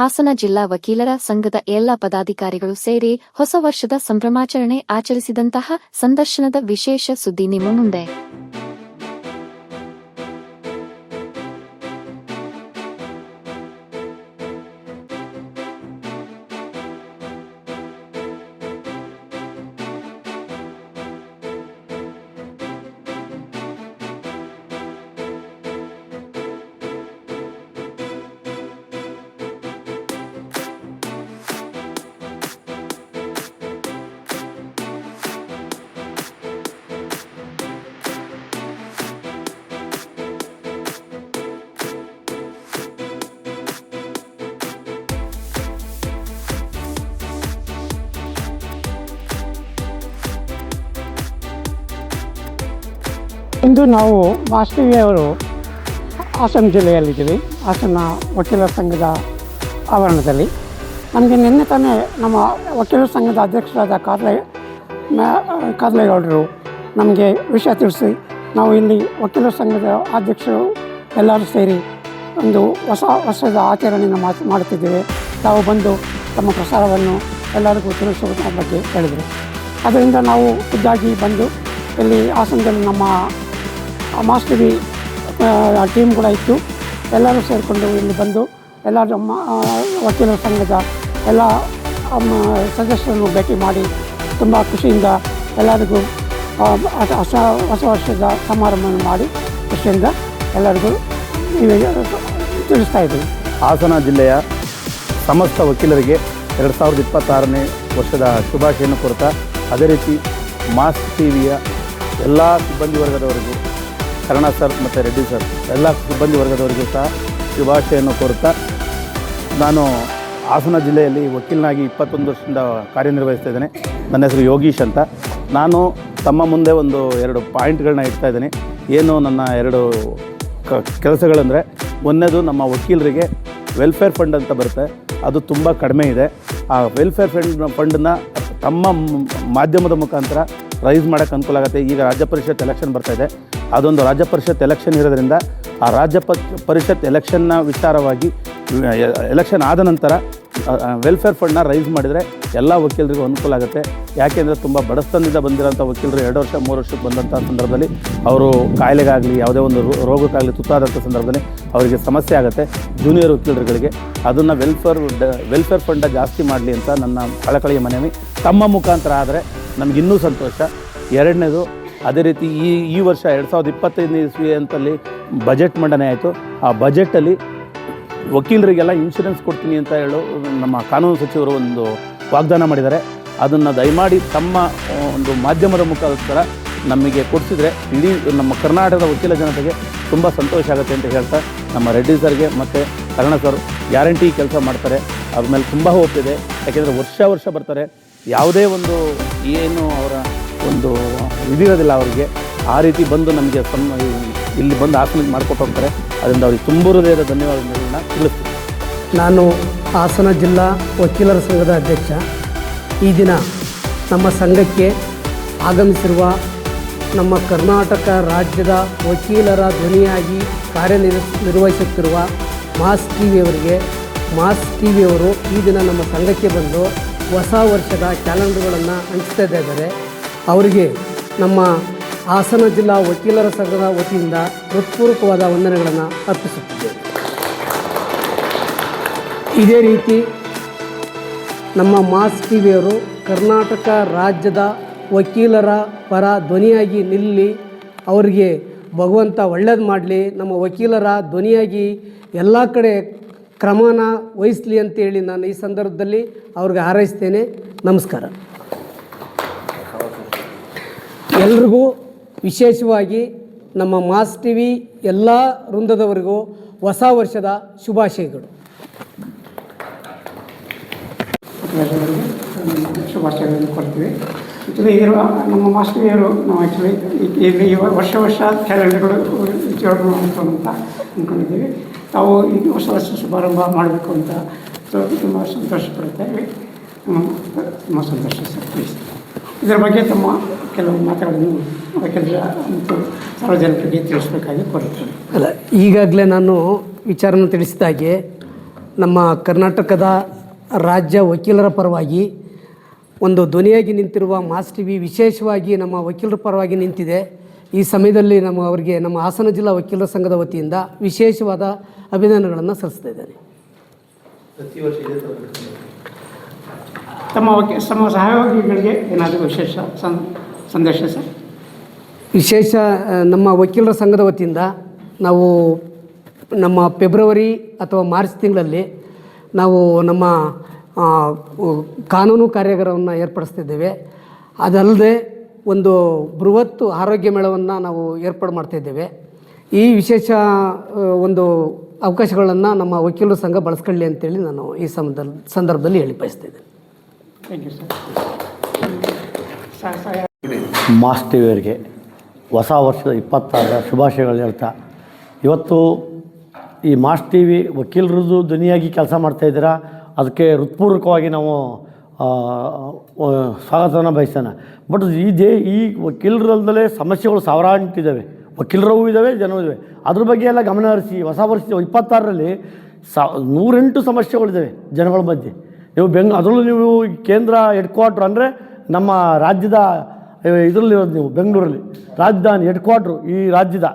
ಹಾಸನ ಜಿಲ್ಲಾ ವಕೀಲರ ಸಂಘದ ಎಲ್ಲ ಪದಾಧಿಕಾರಿಗಳು ಸೇರಿ ಹೊಸ ವರ್ಷದ ಸಂಭ್ರಮಾಚರಣೆ ಆಚರಿಸಿದಂತಹ ಸಂದರ್ಶನದ ವಿಶೇಷ ಸುದ್ದಿ ನಿಮ್ಮ ಮುಂದೆ. ಇಂದು ನಾವು ಅವರು ಹಾಸನ ಜಿಲ್ಲೆಯಲ್ಲಿದ್ದೀವಿ. ಹಾಸನ ವಕೀಲರ ಸಂಘದ ಆವರಣದಲ್ಲಿ. ನಮಗೆ ನಿನ್ನೆ ತಾನೇ ನಮ್ಮ ವಕೀಲರ ಸಂಘದ ಅಧ್ಯಕ್ಷರಾದ ಕಾರ್ಲೆ ಕಾರ್ಲೇಗೌಡರು ನಮಗೆ ವಿಷಯ ತಿಳಿಸಿ, ನಾವು ಇಲ್ಲಿ ವಕೀಲರ ಸಂಘದ ಅಧ್ಯಕ್ಷರು ಎಲ್ಲರೂ ಸೇರಿ ಒಂದು ಹೊಸ ವರ್ಷದ ಆಚರಣೆಯನ್ನು ಮಾತು ಮಾಡುತ್ತಿದ್ದೇವೆ. ತಾವು ಬಂದು ತಮ್ಮ ಪ್ರಸಾರವನ್ನು ಎಲ್ಲರಿಗೂ ತಿಳಿಸುವುದರ ಬಗ್ಗೆ ಹೇಳಿದರು. ಅದರಿಂದ ನಾವು ಖುದ್ದಾಗಿ ಬಂದು ಇಲ್ಲಿ ಹಾಸನದಲ್ಲಿ ನಮ್ಮ ಮಾಸ್ಟರ್ ಬಿ ಟೀಮ್ ಕೂಡ ಇತ್ತು. ಎಲ್ಲರೂ ಸೇರಿಕೊಂಡು ಇಲ್ಲಿ ಬಂದು, ಎಲ್ಲ ನಮ್ಮ ವಕೀಲರ ಸಂಘದ ಎಲ್ಲ ಸದಸ್ಯರನ್ನು ಭೇಟಿ ಮಾಡಿ, ತುಂಬ ಖುಷಿಯಿಂದ ಎಲ್ಲರಿಗೂ ಹೊಸ, ಹೊಸ- ವರ್ಷದ ಸಮಾರಂಭವನ್ನು ಮಾಡಿ, ಖುಷಿಯಿಂದ ಎಲ್ಲರಿಗೂ ತಿಳಿಸ್ತಾ ಇದ್ದೀವಿ ಹಾಸನ ಜಿಲ್ಲೆಯ ಸಮಸ್ತ ವಕೀಲರಿಗೆ ಎರಡು ಸಾವಿರದ ಇಪ್ಪತ್ತಾರನೇ ವರ್ಷದ ಶುಭಾಶಯನ್ನು ಕೊಡ್ತಾ ಅದೇ ರೀತಿ ಮಾಸ್ ಟಿವಿಯ ಎಲ್ಲ ಸಿಬ್ಬಂದಿ ವರ್ಗದವರಿಗೂ ಕರ್ಣ ಸರ್ ಮತ್ತು ರೆಡ್ಡಿ ಸರ್, ಎಲ್ಲ ಸಿಬ್ಬಂದಿ ವರ್ಗದವರಿಗೂ ಸಹ ಶುಭಾಶಯನ್ನು ಕೋರುತ್ತಾ ನಾನು ಹಾಸನ ಜಿಲ್ಲೆಯಲ್ಲಿ ವಕೀಲನಾಗಿ ಇಪ್ಪತ್ತೊಂದು ವರ್ಷದಿಂದ ಕಾರ್ಯನಿರ್ವಹಿಸ್ತಾ ಇದ್ದೇನೆ. ನನ್ನ ಹೆಸರು ಯೋಗೀಶ್ ಅಂತ. ನಾನು ತಮ್ಮ ಮುಂದೆ ಒಂದು ಎರಡು ಪಾಯಿಂಟ್ಗಳನ್ನ ಇಡ್ತಾ ಇದ್ದೀನಿ. ಏನು ನನ್ನ ಎರಡು ಕ, ಕೆಲಸಗಳಂದರೆ ಒಂದನೇದು ನಮ್ಮ ವಕೀಲರಿಗೆ ವೆಲ್ಫೇರ್ ಫಂಡ್ ಅಂತ ಬರುತ್ತೆ. ಅದು ತುಂಬ ಕಡಿಮೆ ಇದೆ. ಆ ವೆಲ್ಫೇರ್ ಫಂಡ್, ಫಂಡನ್ನ ತಮ್ಮ ಮಾಧ್ಯಮದ ಮುಖಾಂತರ ರೈಸ್ ಮಾಡೋಕ್ಕೆ ಅನುಕೂಲ ಆಗುತ್ತೆ. ಈಗ ರಾಜ್ಯ ಪರಿಷತ್ ಎಲೆಕ್ಷನ್ ಬರ್ತಾ ಇದೆ. ಅದೊಂದು ರಾಜ್ಯ ಪರಿಷತ್ ಎಲೆಕ್ಷನ್ ಇರೋದ್ರಿಂದ ಆ ರಾಜ್ಯ ಪರಿಷತ್ ಎಲೆಕ್ಷನ್ನ ವಿಚಾರವಾಗಿ ಎಲೆಕ್ಷನ್ ಆದ ನಂತರ ವೆಲ್ಫೇರ್ ಫಂಡ್ನ ರೈಸ್ ಮಾಡಿದರೆ ಎಲ್ಲ ವಕೀಲರಿಗೂ ಅನುಕೂಲ ಆಗುತ್ತೆ. ಯಾಕೆಂದರೆ ತುಂಬ ಬಡಸ್ತನದಿಂದ ಬಂದಿರೋಂಥ ವಕೀಲರು ಎರಡು ವರ್ಷ, ಮೂರು ವರ್ಷಕ್ಕೆ ಬಂದಂಥ ಸಂದರ್ಭದಲ್ಲಿ ಅವರು ಕಾಯಿಲೆಗಾಗಲಿ, ಯಾವುದೇ ಒಂದು ರೋಗಕ್ಕಾಗಲಿ ತುತ್ತಾದಂಥ ಸಂದರ್ಭದಲ್ಲಿ ಅವರಿಗೆ ಸಮಸ್ಯೆ ಆಗುತ್ತೆ ಜೂನಿಯರ್ ವಕೀಲರುಗಳಿಗೆ. ಅದನ್ನು ವೆಲ್ಫೇರ್ ವೆಲ್ಫೇರ್ ಫಂಡ ಜಾಸ್ತಿ ಮಾಡಲಿ ಅಂತ ನನ್ನ ಕಳಕಳಿಯ ಮನವಿ. ತಮ್ಮ ಮುಖಾಂತರ ಆದರೆ ನಮಗಿನ್ನೂ ಸಂತೋಷ. ಎರಡನೇದು, ಅದೇ ರೀತಿ ಈ ಈ ವರ್ಷ ಎರಡು ಸಾವಿರದ ಇಪ್ಪತ್ತೈದನೇ ಇಸ್ವಿ ಅಂತಲ್ಲಿ ಬಜೆಟ್ ಮಂಡನೆ ಆಯಿತು. ಆ ಬಜೆಟಲ್ಲಿ ವಕೀಲರಿಗೆಲ್ಲ ಇನ್ಶೂರೆನ್ಸ್ ಕೊಡ್ತೀನಿ ಅಂತ ಹೇಳು ನಮ್ಮ ಕಾನೂನು ಸಚಿವರು ಒಂದು ವಾಗ್ದಾನ ಮಾಡಿದ್ದಾರೆ. ಅದನ್ನು ದಯಮಾಡಿ ತಮ್ಮ ಒಂದು ಮಾಧ್ಯಮದ ಮುಖಾಂತರ ನಮಗೆ ಕೊಡಿಸಿದರೆ ಇಡೀ ನಮ್ಮ ಕರ್ನಾಟಕದ ವಕೀಲ ಜನತೆಗೆ ತುಂಬ ಸಂತೋಷ ಆಗುತ್ತೆ ಅಂತ ಹೇಳ್ತಾ ನಮ್ಮ ರೆಡ್ಡಿ ಸರ್ಗೆ ಮತ್ತು ಕರ್ಣ ಸರ್ ಗ್ಯಾರಂಟಿ ಕೆಲಸ ಮಾಡ್ತಾರೆ. ಅದ್ರ ಮೇಲೆ ತುಂಬ ಹೋಗ್ತಿದೆ ಯಾಕೆಂದರೆ ವರ್ಷ ವರ್ಷ ಬರ್ತಾರೆ. ಯಾವುದೇ ಒಂದು ಏನು ಅವರ ಒಂದು ಇದಿರೋದಿಲ್ಲ ಅವರಿಗೆ. ಆ ರೀತಿ ಬಂದು ನಮಗೆ ಸಮ್ ಇಲ್ಲಿ ಬಂದು ಆಸನ ಮಾಡಿಕೊಟ್ಟು ಹೋಗ್ತಾರೆ. ಅದರಿಂದ ಅವ್ರಿಗೆ ತುಂಬ ಹೃದಯದ ಧನ್ಯವಾದಗಳನ್ನ ತಿಳಿಸ್ತೀನಿ. ನಾನು ಹಾಸನ ಜಿಲ್ಲಾ ವಕೀಲರ ಸಂಘದ ಅಧ್ಯಕ್ಷ. ಈ ದಿನ ನಮ್ಮ ಸಂಘಕ್ಕೆ ಆಗಮಿಸಿರುವ ನಮ್ಮ ಕರ್ನಾಟಕ ರಾಜ್ಯದ ವಕೀಲರ ಧ್ವನಿಯಾಗಿ ಕಾರ್ಯನಿರ್ ನಿರ್ವಹಿಸುತ್ತಿರುವ ಮಾಸ್ ಟಿ ವಿಯವರಿಗೆ ಮಾಸ್ ಟಿ ವಿಯವರು ಈ ದಿನ ನಮ್ಮ ಸಂಘಕ್ಕೆ ಬಂದು ಹೊಸ ವರ್ಷದ ಕ್ಯಾಲೆಂಡರ್ಗಳನ್ನು ಹಂಚ್ತಾ ಇದ್ದಾರೆ. ಅವರಿಗೆ ನಮ್ಮ ಹಾಸನ ಜಿಲ್ಲಾ ವಕೀಲರ ಸಂಘದ ವತಿಯಿಂದ ಹೃತ್ಪೂರ್ವಕವಾದ ವಂದನೆಗಳನ್ನು ಅರ್ಪಿಸುತ್ತಿದ್ದೇವೆ. ಇದೇ ರೀತಿ ನಮ್ಮ ಮಾಸ್ ಟಿ ವಿಯವರು ಕರ್ನಾಟಕ ರಾಜ್ಯದ ವಕೀಲರ ಪರ ಧ್ವನಿಯಾಗಿ ನಿಲ್ಲಿ ಅವರಿಗೆ ಭಗವಂತ ಒಳ್ಳೇದು ಮಾಡಲಿ, ನಮ್ಮ ವಕೀಲರ ಧ್ವನಿಯಾಗಿ ಎಲ್ಲ ಕಡೆ ಕ್ರಮನ ವಹಿಸಲಿ ಅಂತೇಳಿ ನಾನು ಈ ಸಂದರ್ಭದಲ್ಲಿ ಅವ್ರಿಗೆ ಹಾರೈಸ್ತೇನೆ. ನಮಸ್ಕಾರ. ಎಲ್ರಿಗೂ ವಿಶೇಷವಾಗಿ ನಮ್ಮ ಮಾಸ್ ಟಿ ವಿ ಎಲ್ಲ ವೃಂದದವರಿಗೂ ಹೊಸ ವರ್ಷದ ಶುಭಾಶಯಗಳು. ಶುಭಾಶಯಗಳನ್ನು ಕೊಡ್ತೀವಿ ಆ್ಯಕ್ಚುಲಿ ಇರುವ ನಮ್ಮ ಮಾಸ್ಟರ್ಗಳು ನಾವು ಆ್ಯಕ್ಚುಲಿ ಇಲ್ಲಿ ವರ್ಷ ವರ್ಷ ಕ್ಯಾಲೆಂಡರ್ಗಳು ಅಂತ ಅಂದ್ಕೊಂಡಿದ್ದೀವಿ ತಾವು ಈ ಹೊಸ ವರ್ಷ ಶುಭಾರಂಭ ಮಾಡಬೇಕು ಅಂತ ತುಂಬ ಸಂತೋಷ ಹ್ಮ್, ತುಂಬ ಸಂತೋಷ ಸರ್ ಪ್ಲೀಸ್ ಇದರ ಬಗ್ಗೆ ತಮ್ಮ ಕೆಲವು ಮಾತುಗಳನ್ನು ವಕೀಲರ ಮತ್ತು ಸಾರ್ವಜನಿಕರಿಗೆ ತಿಳಿಸಬೇಕಾಗಿ ಕೋರುತ್ತೇನೆ. ಅಲ್ಲ ಈಗಾಗಲೇ ನಾನು ವಿಚಾರನ ತಿಳಿಸಿದಾಗೆ ನಮ್ಮ ಕರ್ನಾಟಕದ ರಾಜ್ಯ ವಕೀಲರ ಪರವಾಗಿ ಒಂದು ಧ್ವನಿಯಾಗಿ ನಿಂತಿರುವ ಮಾಸ್ ಟಿ ವಿ ವಿಶೇಷವಾಗಿ ನಮ್ಮ ವಕೀಲರ ಪರವಾಗಿ ನಿಂತಿದೆ. ಈ ಸಮಯದಲ್ಲಿ ನಮ್ಮ ಅವರಿಗೆ ನಮ್ಮ ಹಾಸನ ಜಿಲ್ಲಾ ವಕೀಲರ ಸಂಘದ ವತಿಯಿಂದ ವಿಶೇಷವಾದ ಅಭಿನಂದನೆಗಳನ್ನು ಸಲ್ಲಿಸ್ತಾ ಇದ್ದೇನೆ. ತಮ್ಮ ವಕೀ ತಮ್ಮ ಸಹಯೋಗಿಗಳಿಗೆ ಏನಾದರೂ ವಿಶೇಷ ಸಂದೇಶ ಸರ್? ವಿಶೇಷ ನಮ್ಮ ವಕೀಲರ ಸಂಘದ ವತಿಯಿಂದ ನಾವು ನಮ್ಮ ಫೆಬ್ರವರಿ ಅಥವಾ ಮಾರ್ಚ್ ತಿಂಗಳಲ್ಲಿ ನಾವು ನಮ್ಮ ಕಾನೂನು ಕಾರ್ಯಾಗಾರವನ್ನು ಏರ್ಪಡಿಸ್ತಿದ್ದೇವೆ. ಅದಲ್ಲದೆ ಒಂದು ಬೃಹತ್ ಆರೋಗ್ಯ ಮೇಳವನ್ನು ನಾವು ಏರ್ಪಾಡು ಮಾಡ್ತಾಯಿದ್ದೇವೆ ಈ ವಿಶೇಷ ಒಂದು ಅವಕಾಶಗಳನ್ನು ನಮ್ಮ ವಕೀಲರ ಸಂಘ ಬಳಸ್ಕೊಳ್ಳಿ ಅಂತೇಳಿ ನಾನು ಈ ಸಂದರ್ಭ ಸಂದರ್ಭದಲ್ಲಿ ಹೇಳಿ ಬಯಸ್ತಿದ್ದೇನೆ thank you sir sir sir mass T ವಿಯವರಿಗೆ ಹೊಸ ವರ್ಷದ ಇಪ್ಪತ್ತಾರರ ಶುಭಾಶಯಗಳು ಹೇಳ್ತಾ, ಇವತ್ತು ಈ ಮಾಸ್ ಟಿ ವಿ ವಕೀಲರದ್ದು ಧ್ವನಿಯಾಗಿ ಕೆಲಸ ಮಾಡ್ತಾಯಿದ್ದೀರಾ ಅದಕ್ಕೆ ಹೃತ್ಪೂರ್ವಕವಾಗಿ ನಾವು ಸ್ವಾಗತವನ್ನು ಬಯಸೋಣ. ಬಟ್ ಈ ದೇ ಈ ವಕೀಲರಲ್ಲದೆ ಸಮಸ್ಯೆಗಳು ಸಾವಿರಾಂಟಿದ್ದಾವೆ. ವಕೀಲರವೂ ಇದ್ದಾವೆ, ಜನವೂ ಇದ್ದಾವೆ. ಅದ್ರ ಬಗ್ಗೆ ಎಲ್ಲ ಗಮನ ಹರಿಸಿ, ಹೊಸ ವರ್ಷ ಇಪ್ಪತ್ತಾರರಲ್ಲಿ ಸಾ ನೂರೆಂಟು ಸಮಸ್ಯೆಗಳಿದ್ದಾವೆ ಜನಗಳ ಮಧ್ಯೆ. ನೀವು ಬೆಂಗ್, ಅದರಲ್ಲೂ ನೀವು ಕೇಂದ್ರ ಹೆಡ್ ಕ್ವಾರ್ಟ್ರ್ ಅಂದರೆ ನಮ್ಮ ರಾಜ್ಯದ ಇದರಲ್ಲಿರೋದು ನೀವು, ಬೆಂಗಳೂರಲ್ಲಿ. ರಾಜಧಾನಿ ಹೆಡ್ ಕ್ವಾರ್ಟ್ರು ಈ ರಾಜ್ಯದ.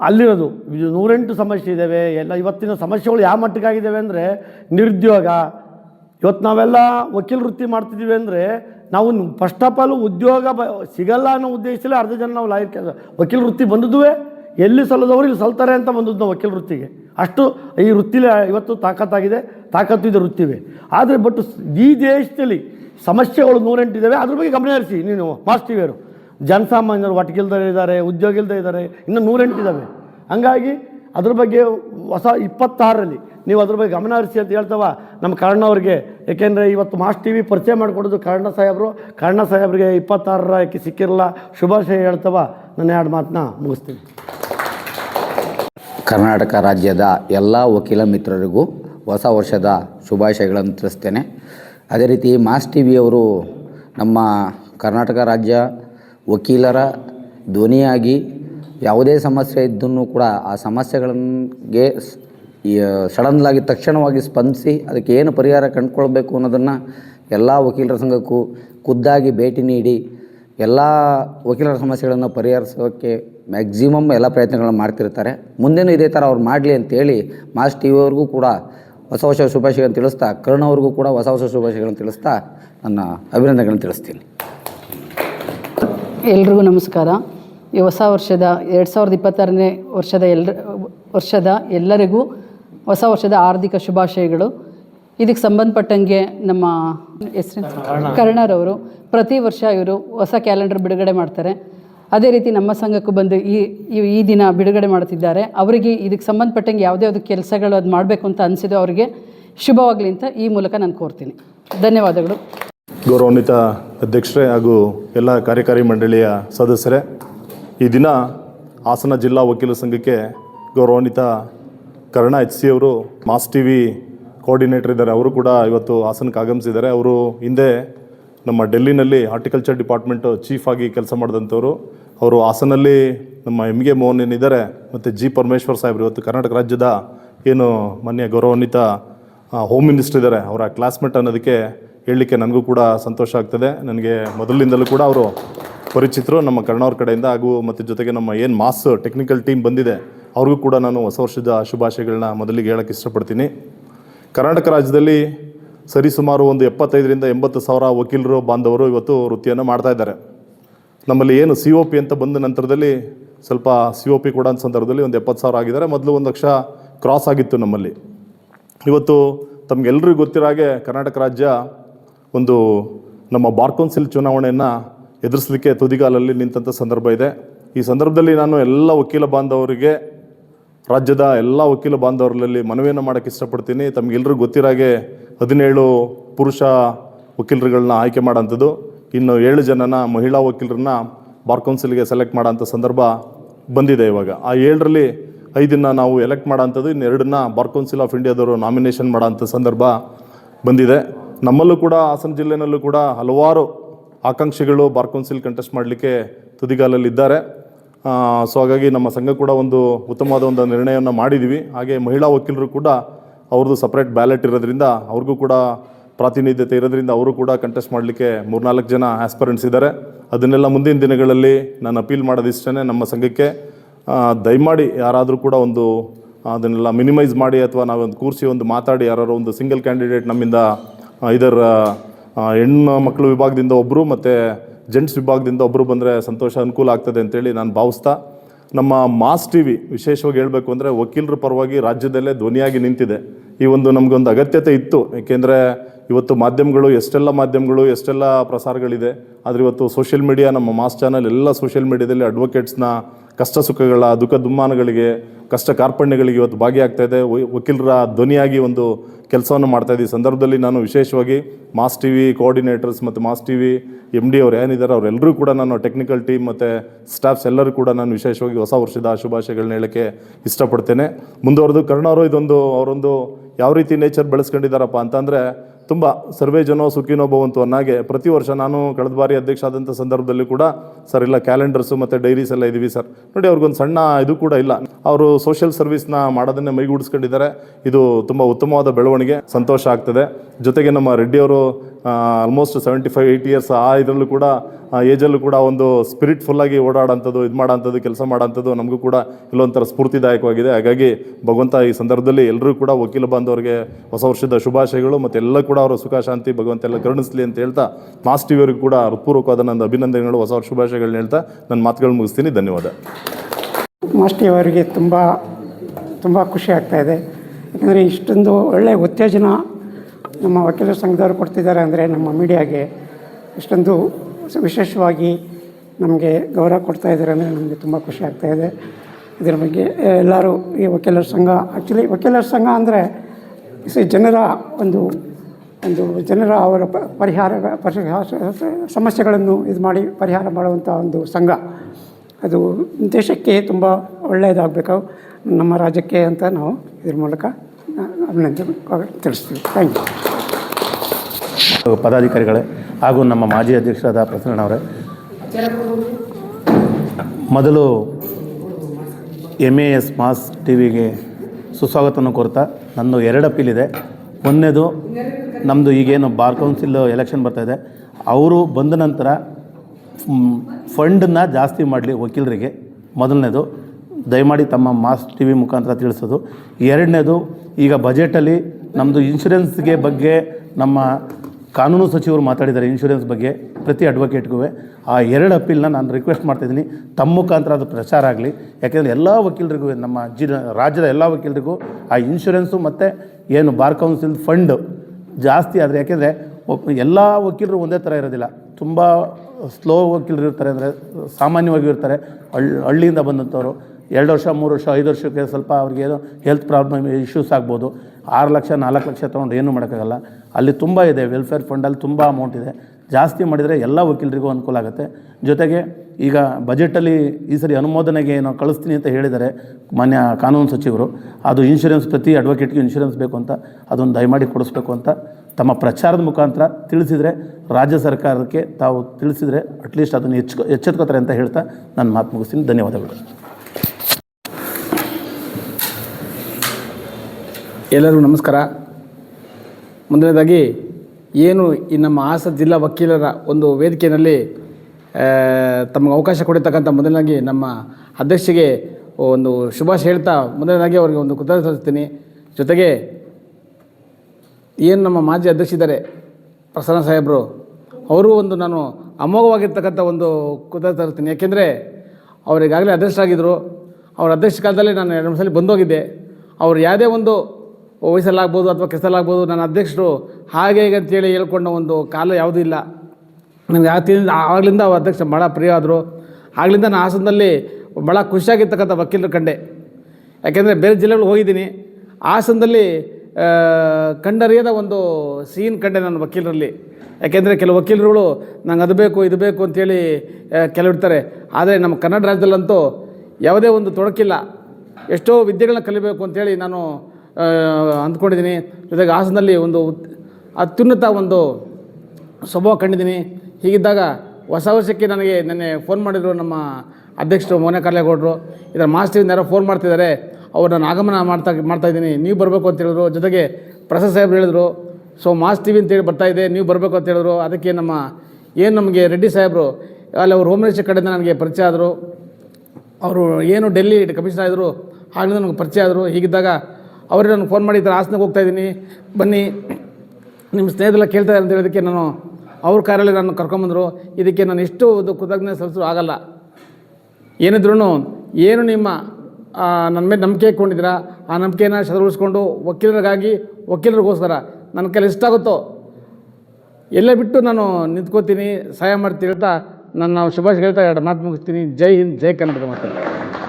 ಅಲ್ಲಿರೋದು. ಇದು ನೂರೆಂಟು ಸಮಸ್ಯೆ ಇದ್ದಾವೆ ಎಲ್ಲ ಇವತ್ತಿನ ಸಮಸ್ಯೆಗಳು ಯಾವ ಮಟ್ಟಕ್ಕಾಗಿದ್ದಾವೆ ಅಂದರೆ ನಿರುದ್ಯೋಗ. ಇವತ್ತು ನಾವೆಲ್ಲ ವಕೀಲ ವೃತ್ತಿ ಮಾಡ್ತಿದ್ದೀವಿ ಅಂದರೆ ನಾವು ಫಸ್ಟ್ ಆಫ್ ಆಲ್ ಉದ್ಯೋಗ ಬ, ಸಿಗಲ್ಲ ಅನ್ನೋ ಉದ್ದೇಶದಲ್ಲಿ ಅರ್ಧ ಜನ ನಾವು ಲಾಯರ್ ವಕೀಲ ವೃತ್ತಿ ಬಂದದ್ದುವೆ. ಎಲ್ಲಿ ಸಲ್ಲದವರು ಇಲ್ಲಿ ಸಲ್ತಾರೆ ಅಂತ ಬಂದದ್ದು ನಾವು ವಕೀಲ ವೃತ್ತಿಗೆ. ಅಷ್ಟು ಈ ವೃತ್ತಿಲಿ ಇವತ್ತು ತಾಕತ್ತಾಗಿದೆ, ತಾಕತ್ತು ಇದೆ ವೃತ್ತಿವೆ ಆದರೆ ಬಟ್ ಈ ದೇಶದಲ್ಲಿ ಸಮಸ್ಯೆಗಳು ನೂರೆಂಟಿದ್ದಾವೆ ಅದ್ರ ಬಗ್ಗೆ ಗಮನ ಹರಿಸಿ, ನೀನು ಮಾಸ್ ಟಿವಿಯವರು ಜನಸಾಮಾನ್ಯರು ಒಟ್ಟಿಗಿಲ್ದೇ ಇದ್ದಾರೆ ಉದ್ಯೋಗ ಇಲ್ಲದೆ ಇದ್ದಾರೆ, ಇನ್ನು ನೂರೆಂಟಿದ್ದಾವೆ ಹಂಗಾಗಿ ಅದ್ರ ಬಗ್ಗೆ ಹೊಸ ಇಪ್ಪತ್ತಾರರಲ್ಲಿ ನೀವು ಅದ್ರ ಬಗ್ಗೆ ಗಮನ ಹರಿಸಿ ಅಂತ ಹೇಳ್ತವ? ನಮ್ಮ ಕರ್ಣವ್ರಿಗೆ ಏಕೆಂದರೆ ಇವತ್ತು ಮಾಸ್ ಟಿ ವಿ ಪರಿಚಯ ಮಾಡಿಕೊಡೋದು ಕರ್ಣ ಸಾಹೇಬರು. ಕರ್ಣ ಸಾಹೇಬ್ರಿಗೆ ಇಪ್ಪತ್ತಾರರ ಸಿಕ್ಕಿರಲ್ಲ. ಶುಭಾಶಯ ಹೇಳ್ತವ? ನನ್ನ ಎರಡು ಮಾತನ್ನ ಮುಗಿಸ್ತೀನಿ. ಕರ್ನಾಟಕ ರಾಜ್ಯದ ಎಲ್ಲ ವಕೀಲ ಮಿತ್ರರಿಗೂ ಹೊಸ ವರ್ಷದ ಶುಭಾಶಯಗಳನ್ನು ತಿಳಿಸ್ತೇನೆ. ಅದೇ ರೀತಿ ಮಾಸ್ ಟಿ ವಿಯವರು ನಮ್ಮ ಕರ್ನಾಟಕ ರಾಜ್ಯ ವಕೀಲರ ಧ್ವನಿಯಾಗಿ ಯಾವುದೇ ಸಮಸ್ಯೆ ಇದ್ದನ್ನು ಕೂಡ ಆ ಸಮಸ್ಯೆಗಳಿಗೆ ಸಡನ್ಲಾಗಿ ತಕ್ಷಣವಾಗಿ ಸ್ಪಂದಿಸಿ ಅದಕ್ಕೆ ಏನು ಪರಿಹಾರ ಕಂಡುಕೊಳ್ಬೇಕು ಅನ್ನೋದನ್ನು ಎಲ್ಲ ವಕೀಲರ ಸಂಘಕ್ಕೂ ಖುದ್ದಾಗಿ ಭೇಟಿ ನೀಡಿ ಎಲ್ಲ ವಕೀಲರ ಸಮಸ್ಯೆಗಳನ್ನು ಪರಿಹರಿಸೋಕ್ಕೆ ಮ್ಯಾಕ್ಸಿಮಮ್ ಎಲ್ಲ ಪ್ರಯತ್ನಗಳನ್ನು ಮಾಡ್ತಿರ್ತಾರೆ. ಮುಂದೆನೂ ಇದೇ ಥರ ಅವ್ರು ಮಾಡಲಿ ಅಂತೇಳಿ ಮಾಸ್ ಟಿ ವಿಯವ್ರಿಗೂ ಕೂಡ ಹೊಸ ಹೊಸ ಶುಭಾಶಯಗಳನ್ನು ತಿಳಿಸ್ತಾ ಕರ್ಣ ಅವ್ರಿಗೂ ಕೂಡ ಹೊಸ ಹೊಸ ಶುಭಾಶಯಗಳನ್ನು ತಿಳಿಸ್ತಾ ನನ್ನ ಅಭಿನಂದನೆಗಳನ್ನು ತಿಳಿಸ್ತೀನಿ. ಎಲ್ರಿಗೂ ನಮಸ್ಕಾರ. ಈ ಹೊಸ ವರ್ಷದ ಎರಡು ಸಾವಿರದ ಇಪ್ಪತ್ತಾರನೇ ವರ್ಷದ ಎಲ್ರ ವರ್ಷದ ಎಲ್ಲರಿಗೂ ಹೊಸ ವರ್ಷದ ಆರ್ಥಿಕ ಶುಭಾಶಯಗಳು. ಇದಕ್ಕೆ ಸಂಬಂಧಪಟ್ಟಂಗೆ ನಮ್ಮ ಹೆಸರು ಕರ್ಣರವರು ಪ್ರತಿ ವರ್ಷ ಇವರು ಹೊಸ ಕ್ಯಾಲೆಂಡರ್ ಬಿಡುಗಡೆ ಮಾಡ್ತಾರೆ. ಅದೇ ರೀತಿ ನಮ್ಮ ಸಂಘಕ್ಕೂ ಬಂದು ಈ, ಈ- ದಿನ ಬಿಡುಗಡೆ ಮಾಡ್ತಿದ್ದಾರೆ ಅವರಿಗೆ ಇದಕ್ಕೆ ಸಂಬಂಧಪಟ್ಟಂಗೆ ಯಾವುದೇ ಯಾವುದು ಕೆಲಸಗಳು ಅದು ಮಾಡಬೇಕು ಅಂತ ಅನಿಸಿದೋ ಅವರಿಗೆ ಶುಭವಾಗಲಿ ಅಂತ ಈ ಮೂಲಕ ನಾನು ಕೋರ್ತೀನಿ. ಧನ್ಯವಾದಗಳು. ಗೌರವಾನ್ವಿತ ಅಧ್ಯಕ್ಷರೇ ಹಾಗೂ ಎಲ್ಲ ಕಾರ್ಯಕಾರಿ ಮಂಡಳಿಯ ಸದಸ್ಯರೇ, ಈ ದಿನ ಹಾಸನ ಜಿಲ್ಲಾ ವಕೀಲ ಸಂಘಕ್ಕೆ ಗೌರವಾನ್ವಿತ ಕರ್ಣ ಎಚ್ ಸಿ ಅವರು, ಮಾಸ್ ಟಿ ವಿ ಕೋಆರ್ಡಿನೇಟರ್ ಇದ್ದಾರೆ. ಅವರು ಕೂಡ ಇವತ್ತು ಹಾಸನಕ್ಕೆ ಆಗಮಿಸಿದ್ದಾರೆ. ಅವರು ಹಿಂದೆ ನಮ್ಮ ಡೆಲ್ಲಿನಲ್ಲಿ ಹಾರ್ಟಿಕಲ್ಚರ್ ಡಿಪಾರ್ಟ್ಮೆಂಟು ಚೀಫ್ ಆಗಿ ಕೆಲಸ ಮಾಡಿದಂಥವ್ರು. ಅವರು ಹಾಸನಲ್ಲಿ ನಮ್ಮ ಎಂ ಕೆ ಮೋಹನ್ ಏನಿದ್ದಾರೆ ಮತ್ತು ಜಿ ಪರಮೇಶ್ವರ್ ಸಾಹೇಬ್ರು ಇವತ್ತು ಕರ್ನಾಟಕ ರಾಜ್ಯದ ಏನು ಮಾನ್ಯ ಗೌರವಾನ್ವಿತ ಹೋಮ್ ಮಿನಿಸ್ಟರ್ ಇದ್ದಾರೆ. ಅವರ ಕ್ಲಾಸ್ಮೇಟ್ ಅನ್ನೋದಕ್ಕೆ ಹೇಳಲಿಕ್ಕೆ ನನಗೂ ಕೂಡ ಸಂತೋಷ ಆಗ್ತದೆ. ನನಗೆ ಮೊದಲಿನಿಂದಲೂ ಕೂಡ ಅವರು ಪರಿಚಿತರು ನಮ್ಮ ಕರ್ಣವ್ರ ಕಡೆಯಿಂದ. ಹಾಗೂ ಮತ್ತು ಜೊತೆಗೆ ನಮ್ಮ ಏನು ಮಾಸ್ ಟೆಕ್ನಿಕಲ್ ಟೀಮ್ ಬಂದಿದೆ, ಅವ್ರಿಗೂ ಕೂಡ ನಾನು ಹೊಸ ವರ್ಷದ ಶುಭಾಶಯಗಳನ್ನ ಮೊದಲಿಗೆ ಹೇಳೋಕ್ಕೆ ಇಷ್ಟಪಡ್ತೀನಿ. ಕರ್ನಾಟಕ ರಾಜ್ಯದಲ್ಲಿ ಸರಿಸುಮಾರು ಒಂದು ಎಪ್ಪತ್ತೈದರಿಂದ ಎಂಬತ್ತು ಸಾವಿರ ವಕೀಲರು, ಬಾಂಧವರು ಇವತ್ತು ವೃತ್ತಿಯನ್ನು ಮಾಡ್ತಾ ಇದ್ದಾರೆ. ನಮ್ಮಲ್ಲಿ ಏನು ಸಿ ಒ ಪಿ ಅಂತ ಬಂದ ನಂತರದಲ್ಲಿ ಸ್ವಲ್ಪ ಸಿ ಒ ಪಿ ಕೂಡ ಸಂದರ್ಭದಲ್ಲಿ ಒಂದು ಎಪ್ಪತ್ತು ಸಾವಿರ ಆಗಿದ್ದಾರೆ. ಮೊದಲು ಒಂದು ಲಕ್ಷ ಕ್ರಾಸ್ ಆಗಿತ್ತು ನಮ್ಮಲ್ಲಿ. ಇವತ್ತು ತಮಗೆಲ್ಲರಿಗೂ ಗೊತ್ತಿರೋ ಹಾಗೆ ಕರ್ನಾಟಕ ರಾಜ್ಯ ಒಂದು ನಮ್ಮ ಬಾರ್ ಕೌನ್ಸಿಲ್ ಚುನಾವಣೆಯನ್ನು ಎದುರಿಸಲಿಕ್ಕೆ ತುದಿಗಾಲಲ್ಲಿ ನಿಂತಂಥ ಸಂದರ್ಭ ಇದೆ. ಈ ಸಂದರ್ಭದಲ್ಲಿ ನಾನು ಎಲ್ಲ ವಕೀಲ ಬಾಂಧವರಿಗೆ, ರಾಜ್ಯದ ಎಲ್ಲ ವಕೀಲ ಬಾಂಧವರಲ್ಲಿ ಮನವಿಯನ್ನು ಮಾಡೋಕ್ಕೆ ಇಷ್ಟಪಡ್ತೀನಿ. ತಮಗೆಲ್ಲರಿಗೂ ಗೊತ್ತಿರೋ ಹಾಗೆ ಹದಿನೇಳು ಪುರುಷ ವಕೀಲರುಗಳನ್ನ ಆಯ್ಕೆ ಮಾಡೋಂಥದ್ದು ಇನ್ನು ಏಳು ಜನನ ಮಹಿಳಾ ವಕೀಲರನ್ನ ಬಾರ್ ಕೌನ್ಸಿಲ್ಗೆ ಸೆಲೆಕ್ಟ್ ಮಾಡೋಂಥ ಸಂದರ್ಭ ಬಂದಿದೆ ಇವಾಗ. ಆ ಏಳರಲ್ಲಿ ಐದನ್ನು ನಾವು ಎಲೆಕ್ಟ್ ಮಾಡೋಂಥದ್ದು ಇನ್ನು ಎರಡನ್ನ ಬಾರ್ ಕೌನ್ಸಿಲ್ ಆಫ್ ಇಂಡಿಯಾದವರು ನಾಮಿನೇಷನ್ ಮಾಡೋಂಥ ಸಂದರ್ಭ ಬಂದಿದೆ. ನಮ್ಮಲ್ಲೂ ಕೂಡ, ಹಾಸನ ಜಿಲ್ಲೆನಲ್ಲೂ ಕೂಡ ಹಲವಾರು ಆಕಾಂಕ್ಷಿಗಳು ಬಾರ್ ಕೌನ್ಸಿಲ್ ಕಂಟೆಸ್ಟ್ ಮಾಡಲಿಕ್ಕೆ ತುದಿಗಾಲಲ್ಲಿದ್ದಾರೆ. ಸೊ ಹಾಗಾಗಿ ನಮ್ಮ ಸಂಘ ಕೂಡ ಒಂದು ಉತ್ತಮವಾದ ಒಂದು ನಿರ್ಣಯವನ್ನು ಮಾಡಿದ್ದೀವಿ ಹಾಗೆ ಮಹಿಳಾ ವಕೀಲರು ಕೂಡ ಅವ್ರದ್ದು ಸಪ್ರೇಟ್ ಬ್ಯಾಲೆಟ್ ಇರೋದ್ರಿಂದ ಅವ್ರಿಗೂ ಕೂಡ ಪ್ರಾತಿನಿಧ್ಯತೆ ಇರೋದ್ರಿಂದ ಅವರು ಕೂಡ ಕಂಟೆಸ್ಟ್ ಮಾಡಲಿಕ್ಕೆ ಮೂರ್ನಾಲ್ಕು ಜನ ಆಸ್ಪರೆಂಟ್ಸ್ ಇದ್ದಾರೆ. ಅದನ್ನೆಲ್ಲ ಮುಂದಿನ ದಿನಗಳಲ್ಲಿ ನಾನು ಅಪೀಲ್ ಮಾಡೋದಿಷ್ಟೇ ನಮ್ಮ ಸಂಘಕ್ಕೆ. ದಯಮಾಡಿ ಯಾರಾದರೂ ಕೂಡ ಒಂದು ಅದನ್ನೆಲ್ಲ ಮಿನಿಮೈಸ್ ಮಾಡಿ ಅಥವಾ ನಾವೊಂದು ಕೂರಿಸಿ ಒಂದು ಮಾತಾಡಿ ಯಾರು ಒಂದು ಸಿಂಗಲ್ ಕ್ಯಾಂಡಿಡೇಟ್ ನಮ್ಮಿಂದ ಇದರ ಹೆಣ್ಣು ಮಕ್ಕಳು ವಿಭಾಗದಿಂದ ಒಬ್ಬರು ಮತ್ತು ಜೆಂಟ್ಸ್ ವಿಭಾಗದಿಂದ ಒಬ್ಬರು ಬಂದರೆ ಸಂತೋಷ ಅನುಕೂಲ ಆಗ್ತದೆ ಅಂತೇಳಿ ನಾನು ಭಾವಿಸ್ತಾ. ನಮ್ಮ ಮಾಸ್ ಟಿ ವಿ ವಿಶೇಷವಾಗಿ ಹೇಳಬೇಕು ಅಂದರೆ ವಕೀಲರ ಪರವಾಗಿ ರಾಜ್ಯದಲ್ಲೇ ಧ್ವನಿಯಾಗಿ ನಿಂತಿದೆ. ಈ ಒಂದು ನಮಗೊಂದು ಅಗತ್ಯತೆ ಇತ್ತು. ಏಕೆಂದರೆ ಇವತ್ತು ಮಾಧ್ಯಮಗಳು, ಎಷ್ಟೆಲ್ಲ ಮಾಧ್ಯಮಗಳು, ಎಷ್ಟೆಲ್ಲ ಪ್ರಸಾರಗಳಿದೆ, ಆದರೆ ಇವತ್ತು ಸೋಷಿಯಲ್ ಮೀಡಿಯಾ, ನಮ್ಮ ಮಾಸ್ ಚಾನಲ್, ಎಲ್ಲ ಸೋಷಿಯಲ್ ಮೀಡಿಯಾದಲ್ಲಿ ಅಡ್ವೊಕೇಟ್ಸ್ನ ಕಷ್ಟ ಸುಖಗಳ ದುಃಖ ದುಮ್ಮಾನಗಳಿಗೆ, ಕಷ್ಟ ಕಾರ್ಪಣ್ಯಗಳಿಗೆ ಇವತ್ತು ಭಾಗಿಯಾಗ್ತಾ ಇದೆ. ವಕೀಲರ ಧ್ವನಿಯಾಗಿ ಒಂದು ಕೆಲಸವನ್ನು ಮಾಡ್ತಾ ಇದ್ದೀವಿ ಸಂದರ್ಭದಲ್ಲಿ ನಾನು ವಿಶೇಷವಾಗಿ ಮಾಸ್ ಟಿ ವಿ ಕೋಆರ್ಡಿನೇಟರ್ಸ್ ಮತ್ತು mass T V M D ಅವ್ರು ಏನಿದ್ದಾರೆ ಅವರೆಲ್ಲರೂ ಕೂಡ ನಾನು ಟೆಕ್ನಿಕಲ್ ಟೀಮ್ ಮತ್ತು ಸ್ಟಾಫ್ಸ್ ಎಲ್ಲರೂ ಕೂಡ ನಾನು ವಿಶೇಷವಾಗಿ ಹೊಸ ವರ್ಷದ ಶುಭಾಶಯಗಳನ್ನ ಹೇಳೋಕ್ಕೆ ಇಷ್ಟಪಡ್ತೇನೆ. ಮುಂದುವರೆದು ಕರ್ಣವರು ಇದೊಂದು, ಅವರೊಂದು ಯಾವ ರೀತಿ ನೇಚರ್ ಬೆಳೆಸ್ಕೊಂಡಿದ್ದಾರಪ್ಪ ಅಂತಂದರೆ ತುಂಬ ಸರ್ವೇ ಜನೋ ಸುಖಿನೋ ಭವಂತು ಅನ್ನಾಗೆ ಪ್ರತಿ ವರ್ಷ ನಾನು ಕಳೆದ ಬಾರಿ ಅಧ್ಯಕ್ಷ ಆದಂಥ ಸಂದರ್ಭದಲ್ಲಿ ಕೂಡ ಸರ್ ಇಲ್ಲ ಕ್ಯಾಲೆಂಡರ್ಸು ಮತ್ತು ಡೈರೀಸ್ ಎಲ್ಲ ಇದ್ದೀವಿ ಸರ್. ನೋಡಿ ಅವ್ರಿಗೊಂದು ಸಣ್ಣ ಇದು ಕೂಡ ಇಲ್ಲ. ಅವರು ಸೋಷಿಯಲ್ ಸರ್ವಿಸ್ನ ಮಾಡೋದನ್ನೇ ಮೈಗೂಡಿಸ್ಕೊಂಡಿದ್ದಾರೆ. ಇದು ತುಂಬ ಉತ್ತಮವಾದ ಬೆಳವಣಿಗೆ, ಸಂತೋಷ ಆಗ್ತದೆ. ಜೊತೆಗೆ ನಮ್ಮ ರೆಡ್ಡಿಯವರು almost seventy five eight years ಆ ಇದರಲ್ಲೂ ಕೂಡ ಏಜಲ್ಲೂ ಕೂಡ ಒಂದು ಸ್ಪಿರಿಟ್ ಫುಲ್ಲಾಗಿ ಓಡಾಡೋಂಥದ್ದು, ಇದು ಮಾಡೋಂಥದ್ದು, ಕೆಲಸ ಮಾಡೋಂಥದ್ದು ನಮಗೂ ಕೂಡ ಇಲ್ಲೊಂಥರ ಸ್ಫೂರ್ತಿದಾಯಕವಾಗಿದೆ. ಹಾಗಾಗಿ ಭಗವಂತ ಈ ಸಂದರ್ಭದಲ್ಲಿ ಎಲ್ಲರೂ ಕೂಡ ವಕೀಲ ಬಾಂಧವರಿಗೆ ಹೊಸ ವರ್ಷದ ಶುಭಾಶಯಗಳು ಮತ್ತು ಎಲ್ಲ ಕೂಡ ಅವರ ಸುಖ, ಶಾಂತಿ, ಭಗವಂತ ಎಲ್ಲ ಕರುಣಿಸಲಿ ಅಂತ ಹೇಳ್ತಾ ಮಾಸ್ ಟಿ ವಿಯವರಿಗೂ ಕೂಡ ಹೃತ್ಪೂರ್ವಕವಾದ ನನ್ನ ಅಭಿನಂದನೆಗಳು, ಹೊಸ ವರ್ಷ ಶುಭಾಶಯಗಳನ್ನ ಹೇಳ್ತಾ, ನನ್ನ ಮಾತುಗಳು ಮುಗಿಸ್ತೀನಿ. ಧನ್ಯವಾದ. ಮಾಸ್ಟಿ ಅವರಿಗೆ ತುಂಬ ತುಂಬ ಖುಷಿ ಆಗ್ತಾ ಇದೆ. ಯಾಕಂದರೆ ಇಷ್ಟೊಂದು ಒಳ್ಳೆಯ ಉತ್ತೇಜನ ನಮ್ಮ ವಕೀಲರ ಸಂಘದವರು ಕೊಡ್ತಿದ್ದಾರೆ ಅಂದರೆ ನಮ್ಮ ಮೀಡಿಯಾಗೆ ಇಷ್ಟೊಂದು ವಿಶೇಷವಾಗಿ ನಮಗೆ ಗೌರವ ಕೊಡ್ತಾ ಇದ್ದಾರೆ ಅಂದರೆ ನಮಗೆ ತುಂಬ ಖುಷಿ ಆಗ್ತಾಯಿದೆ ಇದೆ. ಇದರ ಬಗ್ಗೆ ಎಲ್ಲರೂ ಈ ವಕೀಲರ ಸಂಘ ಆ್ಯಕ್ಚುಲಿ ವಕೀಲರ ಸಂಘ ಅಂದರೆ ಜನರ ಒಂದು ಒಂದು ಜನರ ಅವರ ಪರಿಹಾರ ಪರಿಹಾರ ಸಮಸ್ಯೆಗಳನ್ನು ಇದು ಮಾಡಿ ಪರಿಹಾರ ಮಾಡುವಂಥ ಒಂದು ಸಂಘ. ಅದು ದೇಶಕ್ಕೆ ತುಂಬ ಒಳ್ಳೆಯದಾಗಬೇಕು. ನಮ್ಮ ರಾಜ್ಯಕ್ಕೆ ಅಂತ ನಾವು ಇದ್ರ ಮೂಲಕ ಅಭಿನಂದನೆ ತಿಳಿಸ್ತೀವಿ. ಥ್ಯಾಂಕ್ ಯು ಪದಾಧಿಕಾರಿಗಳೇ ಹಾಗೂ ನಮ್ಮ ಮಾಜಿ ಅಧ್ಯಕ್ಷರಾದ ಪ್ರಸನ್ನ ಅವರೇ. ಮೊದಲು M A S mass T ವಿಗೆ ಸುಸ್ವಾಗತವನ್ನು ಕೋರ್ತಾ ನನ್ನ ಎರಡು ಅಪೀಲ್ ಇದೆ. ಒಂದನೇದು ನಮ್ಮದು ಈಗೇನು ಬಾರ್ ಕೌನ್ಸಿಲ್ ಎಲೆಕ್ಷನ್ ಇದೆ. ಅವರು ಬಂದ ನಂತರ ಫಂಡನ್ನು ಜಾಸ್ತಿ ಮಾಡಲಿ ವಕೀಲರಿಗೆ. ಮೊದಲನೇದು, ದಯಮಾಡಿ ತಮ್ಮ ಮಾಸ್ ಟಿ ವಿ ಮುಖಾಂತರ ತಿಳಿಸೋದು. ಎರಡನೇದು, ಈಗ ಬಜೆಟಲ್ಲಿ ನಮ್ಮದು ಇನ್ಶೂರೆನ್ಸ್ಗೆ ಬಗ್ಗೆ ನಮ್ಮ ಕಾನೂನು ಸಚಿವರು ಮಾತಾಡಿದ್ದಾರೆ ಇನ್ಶೂರೆನ್ಸ್ ಬಗ್ಗೆ ಪ್ರತಿ ಅಡ್ವೊಕೇಟ್ಗೂ ಆ ಎರಡು ಅಪೀಲ್ನ ನಾನು ರಿಕ್ವೆಸ್ಟ್ ಮಾಡ್ತಿದ್ದೀನಿ ತಮ್ಮ ಮುಖಾಂತರ ಅದು ಪ್ರಚಾರ ಆಗಲಿ. ಯಾಕೆಂದರೆ ಎಲ್ಲ ವಕೀಲರಿಗೂ ನಮ್ಮ ಜಿ ರಾಜ್ಯದ ಎಲ್ಲ ವಕೀಲರಿಗೂ ಆ ಇನ್ಶೂರೆನ್ಸು ಮತ್ತು ಏನು ಬಾರ್ ಕೌನ್ಸಿಲ್ ಫಂಡ್ ಜಾಸ್ತಿ ಆದರೆ ಯಾಕೆಂದರೆ ಎಲ್ಲ ವಕೀಲರು ಒಂದೇ ಥರ ಇರೋದಿಲ್ಲ. ತುಂಬ ಸ್ಲೋ ವಕೀಲರು ಇರ್ತಾರೆ ಅಂದರೆ ಸಾಮಾನ್ಯವಾಗಿ ಇರ್ತಾರೆ. ಹಳ್, ಹಳ್ಳಿಯಿಂದ ಬಂದಂಥವ್ರು. ಎರಡು ವರ್ಷ, ಮೂರು ವರ್ಷ, ಐದು ವರ್ಷಕ್ಕೆ ಸ್ವಲ್ಪ ಅವ್ರಿಗೆ ಏನೋ ಹೆಲ್ತ್ ಪ್ರಾಬ್ಲಮ್ ಇಶ್ಯೂಸ್ ಆಗ್ಬೋದು. ಆರು ಲಕ್ಷ, ನಾಲ್ಕು ಲಕ್ಷ ತೊಗೊಂಡು ಏನೂ ಮಾಡೋಕ್ಕಾಗಲ್ಲ. ಅಲ್ಲಿ ತುಂಬ ಇದೆ ವೆಲ್ಫೇರ್ ಫಂಡಲ್ಲಿ ತುಂಬ ಅಮೌಂಟ್ ಇದೆ. ಜಾಸ್ತಿ ಮಾಡಿದರೆ ಎಲ್ಲ ವಕೀಲರಿಗೂ ಅನುಕೂಲ ಆಗುತ್ತೆ. ಜೊತೆಗೆ ಈಗ ಬಜೆಟಲ್ಲಿ ಈ ಸರಿ ಅನುಮೋದನೆಗೆ ಏನೋ ಕಳಿಸ್ತೀನಿ ಅಂತ ಹೇಳಿದ್ದಾರೆ ಮಾನ್ಯ ಕಾನೂನು ಸಚಿವರು. ಅದು ಇನ್ಶೂರೆನ್ಸ್ ಪ್ರತಿ ಅಡ್ವೊಕೇಟ್ಗೆ ಇನ್ಶೂರೆನ್ಸ್ ಬೇಕು ಅಂತ, ಅದೊಂದು ದಯಮಾಡಿ ಕೊಡಿಸ್ಬೇಕು ಅಂತ ತಮ್ಮ ಪ್ರಚಾರದ ಮುಖಾಂತರ ತಿಳಿಸಿದರೆ ರಾಜ್ಯ ಸರ್ಕಾರಕ್ಕೆ ತಾವು ತಿಳಿಸಿದರೆ ಅಟ್ಲೀಸ್ಟ್ ಅದನ್ನು ಹೆಚ್ಚು ಎಚ್ಚೆತ್ಕೋತಾರೆ ಅಂತ ಹೇಳ್ತಾ ನಾನು ಮಾತು ಮುಗಿಸ್ತೀನಿ. ಧನ್ಯವಾದಗಳು. ಎಲ್ಲರಿಗೂ ನಮಸ್ಕಾರ. ಮೊದಲನೇದಾಗಿ, ಏನು ಈ ನಮ್ಮ ಆಸ ಜಿಲ್ಲಾ ವಕೀಲರ ಒಂದು ವೇದಿಕೆಯಲ್ಲಿ ತಮಗೆ ಅವಕಾಶ ಕೊಡಿರ್ತಕ್ಕಂಥ ಮೊದಲನಾಗಿ ನಮ್ಮ ಅಧ್ಯಕ್ಷಗೆ ಒಂದು ಶುಭಾಶಯ ಹೇಳ್ತಾ ಮೊದಲನೇದಾಗಿ ಅವರಿಗೆ ಒಂದು ಕೃತಜ್ಞತೆ ಸಲ್ಲಿಸ್ತೀನಿ. ಜೊತೆಗೆ, ಏನು ನಮ್ಮ ಮಾಜಿ ಅಧ್ಯಕ್ಷರಿದ್ದಾರೆ ಪ್ರಸನ್ನ ಸಾಹೇಬರು, ಅವರು ಒಂದು ನಾನು ಅಮೋಘವಾಗಿರ್ತಕ್ಕಂಥ ಒಂದು ಕೃತಜ್ಞತೆ ಸಲ್ಲಿಸ್ತೀನಿ. ಯಾಕೆಂದರೆ ಅವರಿಗಾಗಲೇ ಅಧ್ಯಕ್ಷರಾಗಿದ್ದರು. ಅವ್ರ ಅಧ್ಯಕ್ಷ ಕಾಲದಲ್ಲಿ ನಾನು ಎರಡು ಸಲ ಬಂದೋಗಿದ್ದೆ. ಅವರು ಯಾವುದೇ ಒಂದು ವಯಸ್ಸಲ್ಲಾಗ್ಬೋದು ಅಥವಾ ಕೆಲಸಲ್ಲಾಗ್ಬೋದು ನನ್ನ ಅಧ್ಯಕ್ಷರು ಹಾಗೆ ಹೀಗೆ ಅಂತೇಳಿ ಹೇಳ್ಕೊಂಡ ಒಂದು ಕಾಲ ಯಾವುದೂ ಇಲ್ಲ. ನನಗೆ ಆತಿಂದ ಆವಾಗಲಿಂದ ಅವ್ರ ಅಧ್ಯಕ್ಷ ಭಾಳ ಪ್ರಿಯ ಆದರು ಆಗಲಿಂದ ನಾನು ಹಾಸನದಲ್ಲಿ ಭಾಳ ಖುಷಿಯಾಗಿರ್ತಕ್ಕಂಥ ವಕೀಲರು ಕಂಡೆ. ಯಾಕೆಂದರೆ ಬೇರೆ ಜಿಲ್ಲೆಗಳಿಗೆ ಹೋಗಿದ್ದೀನಿ. ಹಾಸನದಲ್ಲಿ ಕಂಡರಿಯದ ಒಂದು ಸೀನ್ ಕಂಡೆ ನನ್ನ ವಕೀಲರಲ್ಲಿ. ಯಾಕೆಂದರೆ ಕೆಲವು ವಕೀಲರುಗಳು ನಂಗೆ ಅದು ಬೇಕು, ಇದು ಬೇಕು ಅಂತೇಳಿ ಕೆಲವಿಡ್ತಾರೆ ಆದರೆ ನಮ್ಮ ಕನ್ನಡ ರಾಜ್ಯದಲ್ಲಂತೂ ಯಾವುದೇ ಒಂದು ತೊಡಕಿಲ್ಲ. ಎಷ್ಟೋ ವಿದ್ಯೆಗಳನ್ನ ಕಲಿಬೇಕು ಅಂತೇಳಿ ನಾನು ಅಂದ್ಕೊಂಡಿದ್ದೀನಿ. ಜೊತೆಗೆ ಹಾಸನದಲ್ಲಿ ಒಂದು ಅತ್ಯುನ್ನತ ಒಂದು ಸ್ವಭಾವ ಕಂಡಿದ್ದೀನಿ. ಹೀಗಿದ್ದಾಗ ಹೊಸ ವರ್ಷಕ್ಕೆ ನನಗೆ ನೆನ್ನೆ ಫೋನ್ ಮಾಡಿದರು ನಮ್ಮ ಅಧ್ಯಕ್ಷರು ಮೋನೆ ಕಾರ್ಲೇಗೌಡರು ಇದರ ಮಾಸ್ಟರಿಂದ ಯಾರೋ ಫೋನ್ ಮಾಡ್ತಿದ್ದಾರೆ. ಅವ್ರು ನಾನು ಆಗಮನ ಮಾಡ್ತಾ ಮಾಡ್ತಾ ಇದ್ದೀನಿ. ನೀವು ಬರಬೇಕು ಅಂತ ಹೇಳಿದ್ರು. ಜೊತೆಗೆ ಪ್ರಸಾದ್ ಸಾಹೇಬ್ರು ಹೇಳಿದ್ರು. ಸೊ ಮಾಸ್ ಟಿ ವಿ ಅಂತೇಳಿ ಬರ್ತಾ ಇದೆ. ನೀವು ಬರಬೇಕು ಅಂತ ಹೇಳಿದ್ರು. ಅದಕ್ಕೆ ನಮ್ಮ, ಏನು ನಮಗೆ ರೆಡ್ಡಿ ಸಾಹೇಬರು, ಅಲ್ಲಿ ಅವರು ಹೋಮ್ ಮಿನಿಸ್ಟರ್ ಕಡೆಯಿಂದ ನನಗೆ ಪರಿಚಯ ಆದರು. ಅವರು ಏನು ಡೆಲ್ಲಿ ಕಮಿಷನರ್ ಆದರು ಆಗಲಿಂದ ನನಗೆ ಪರಿಚಯ ಆದರು. ಹೀಗಿದ್ದಾಗ ಅವರೇ ನಾನು ಫೋನ್ ಮಾಡಿ ಈ ಥರ ಹಾಸನಕ್ಕೆ ಹೋಗ್ತಾ ಇದ್ದೀನಿ. ಬನ್ನಿ. ನಿಮ್ಮ ಸ್ನೇಹಿತರೆಲ್ಲ ಕೇಳ್ತಾ ಇದ್ದಾರೆ ಅಂತ ಹೇಳೋದಕ್ಕೆ ನಾನು ಅವ್ರ ಕಾರಲ್ಲಿ ನಾನು ಕರ್ಕೊಂಬಂದರು. ಇದಕ್ಕೆ ನಾನು ಎಷ್ಟು ಒಂದು ಕೃತಜ್ಞತೆ ಸಲ್ಲಿಸಲು ಆಗಲ್ಲ. ಏನಿದ್ರು ಏನು ನಿಮ್ಮ ನನ್ನ ಮೇಲೆ ನಂಬಿಕೆ ಇಟ್ಕೊಂಡಿದ್ದೀರಾ? ಆ ನಂಬಿಕೆನ ಶದಗೊಳಿಸ್ಕೊಂಡು ವಕೀಲರಿಗಾಗಿ, ವಕೀಲರಿಗೋಸ್ಕರ ನನ್ನ ಕೈಲಿ ಎಷ್ಟಾಗುತ್ತೋ ಎಲ್ಲ ಬಿಟ್ಟು ನಾನು ನಿಂತ್ಕೋತೀನಿ. ಸಹಾಯ ಮಾಡ್ತೀನಿ ಹೇಳ್ತಾ ನನ್ನ ಶುಭಾಶಯ ಹೇಳ್ತಾ ಎರಡು ಮಾತು ಮುಗಿಸ್ತೀನಿ. ಜೈ ಹಿಂದ್, ಜೈ ಕನ್ನಡದ ಮಾತಾಡ್ತೀನಿ